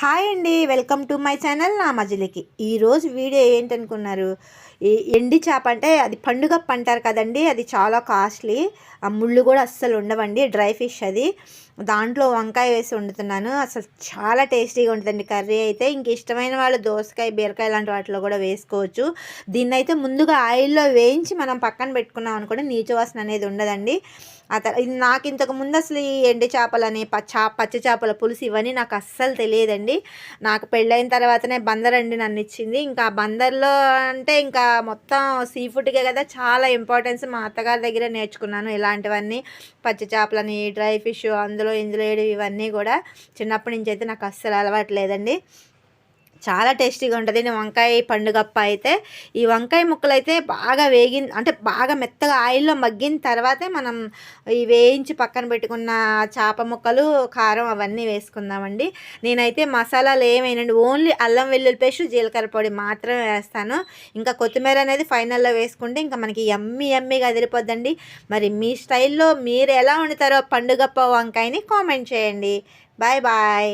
Hi అండి welcome to my channel నా మజిలికి ఈరోజు వీడియో ఏంటనుకున్నారు? ఈ ఎండి చేప అంటే అది పండుగ అంటారు కదండి అది చాలా కాస్ట్లీ. ఆ ముళ్ళు కూడా అస్సలు ఉండవండి డ్రై ఫిష్ అది. దాంట్లో వంకాయ వేసి వండుతున్నాను అసలు చాలా టేస్టీగా ఉంటుందండి కర్రీ అయితే. ఇంక ఇష్టమైన వాళ్ళు దోసకాయ బీరకాయ లాంటి వాటిలో కూడా వేసుకోవచ్చు. దీన్ని అయితే ముందుగా ఆయిల్లో వేయించి మనం పక్కన పెట్టుకున్నాం అనుకోండి నీచు వాసన అనేది ఉండదండి. ఆ తర్వాత నాకు ఇంతకు ముందు అసలు ఈ ఎండి చేపలని పచ్చ పచ్చి చేపల పులుసు ఇవన్నీ నాకు అస్సలు తెలియదండి. నాకు పెళ్ళైన తర్వాతనే బందర్ అండి నన్ను ఇచ్చింది. ఇంకా బందర్లో అంటే ఇంకా మొత్తం సీ ఫుడ్కే కదా చాలా ఇంపార్టెన్స్ మా అత్తగారి దగ్గర నేర్చుకున్నాను ఇలాంటివన్నీ. పచ్చి చేపలని డ్రై ఫిష్ అందులో ఇందులో ఇవన్నీ కూడా చిన్నప్పటి నుంచి అయితే నాకు అస్సలు అలవాటు లేదండి. చాలా టేస్టీగా ఉంటుంది. నేను వంకాయ పండుగప్ప అయితే ఈ వంకాయ ముక్కలు అయితే బాగా వేగిన అంటే బాగా మెత్తగా ఆయిల్లో మగ్గిన తర్వాతే మనం ఈ వేయించి పక్కన పెట్టుకున్న చేప ముక్కలు కారం అవన్నీ వేసుకుందామండి. నేనైతే మసాలాలు ఏమైనండి ఓన్లీ అల్లం వెల్లుల్లి పేస్ట్ జీలకర్ర పొడి మాత్రమే వేస్తాను. ఇంకా కొత్తిమీర అనేది ఫైనల్లో వేసుకుంటే ఇంకా మనకి ఎమ్మి ఎమ్మిగా అదిరిపోద్దండి. మరి మీ స్టైల్లో మీరు ఎలా వండుతారో పండుగప్ప వంకాయని కామెంట్ చేయండి. Bye bye.